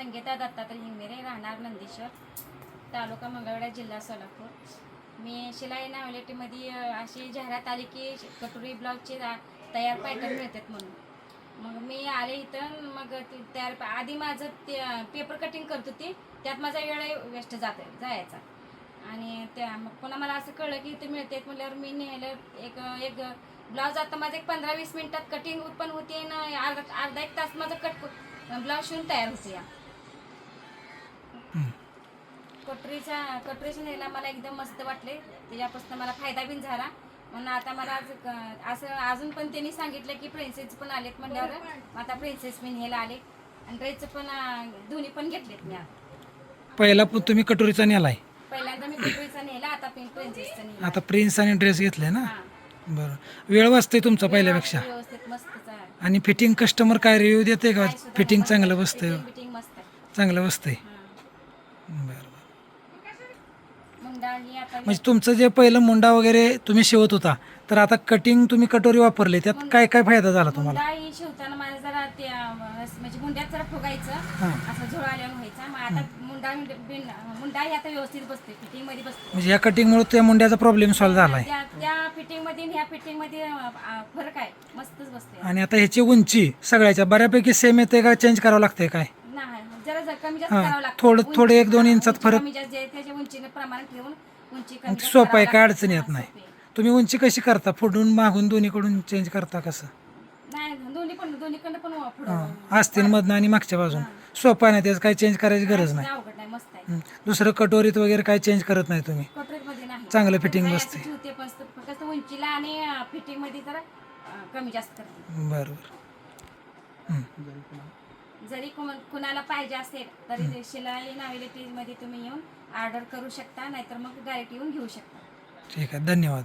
संगीता दत्तात्रय हिंगमिरे राहणार नंदेश्वर तालुका मंगळवेढा जिल्हा सोलापूर. मी शिलाई नावलेटीमध्ये अशी जाहिरात आली की कटोरी ब्लाऊजचे तयार पॅटर्न मिळतात म्हणून. मग मी आले इथं मग तयार आधी माझं ते पेपर कटिंग करत होती त्यात माझा वेळ वेस्ट जात जायचा. आणि त्या मग पुन्हा मला असं कळलं की इथे मिळते म्हटल्यावर मी नेलं एक एक ब्लाऊज आता माझं एक पंधरा वीस मिनिटात कटिंग पण होते ना अर्धा अर्धा एक तास माझं कट ब्लाऊज शिवून तयार होते या. कटरीचा कटरीच्या नेला मला एकदम मस्त वाटले. त्याच्यापासून मला फायदा बिन झाला. म्हणून आता मला आज असं अजून पण त्यांनी सांगितलं की प्रिन्सेस पण आलेत म्हणल्यावर आता प्रिन्सेस मी न्यायला आले. आणि ड्रेसचं पण दोन्ही पण घेतलेत मी आता. पहिला पण तुम्ही कटोरीचा नेलाय? पहिल्यांदा मी कटरीचा नेला आता प्रिन्सेसचा नेला. आता प्रिन्स आणि ड्रेस घेतले ना? हा. बरं. वेळ वाचते तुमचा पहिल्यापेक्षा. व्यवस्थित मस्तच आहे आणि फिटिंग कस्टमर काय रिव्ह्यू देते का? फिटिंग चांगलं बसतंय? फिटिंग बिटिंग मस्त. आहे चांगलं बसतंय. म्हणजे तुमचं जे पहिलं मुंडा वगैरे तुम्ही शिवत होता तर आता कटिंग तुम्ही कटोरी वापरले त्यात काय काय फायदा झाला तुम्हाला? मुंडा शिवताना मला जरा ते अं, म्हणजे मुंड्यात जरा फुगायचं हां. असं झोळ आल्यानं व्हायचा. मग आता मुंडा बिन मुंडा आता व्यवस्थित बसते फिटिंगमध्ये बसते म्हणजे या कटिंगमुळे त्या मुंड्याचा प्रॉब्लेम सॉल्व्ह झालाय त्या त्या फिटिंगमध्ये आणि ह्या फिटिंगमध्ये अं, अं, फरक आहे. मस्तच बसते आणि आता ह्याची उंची सगळ्याच्या बऱ्यापैकी सेम येते का? चेंज करावं लागतंय काय? कमी जास्त हां, करावं लागतं. थोडं- थोडं एक दोन इंचात उंची फरक- कमी जास्त जे त्याच्या उंचीने प्रमाण ठेवून उंची कमी आणि जास्त सोपं आहे करावं काय लागतं. अडचण येत हां, नाही. सोपं आहे. तुम्ही उंची कशी करता? पुढून मागून दोन्हीकडून चेंज करता कसं? नाही दोन्ही पण दोन्हीकडनं पण पुढं हां आस्तीनमधनं आणि मागच्या बाजून. सोपं आहे ना त्याचं काही चेंज करायची गरज नाही. अवघड नाही मस्त आहे. हं. दुसरं कटोरीत वगैरे काही चेंज करत नाही तुम्ही. कटोरीत मध्ये नाही. चांगलं fitting नाही, बसते. अशी ठेवते पण फक्त उंचीला आणि फिटिंगमध्ये जरा अं, कमी जास्त करते. बरं बरं हं. जरी कोण- कुणाला पाहिजे असेल तरी शिलाई नावेलिटीजमध्ये तुम्ही येऊन ऑर्डर करू शकता नाहीतर मग डायरेक्ट येऊन घेऊ शकता. ठीक आहे धन्यवाद.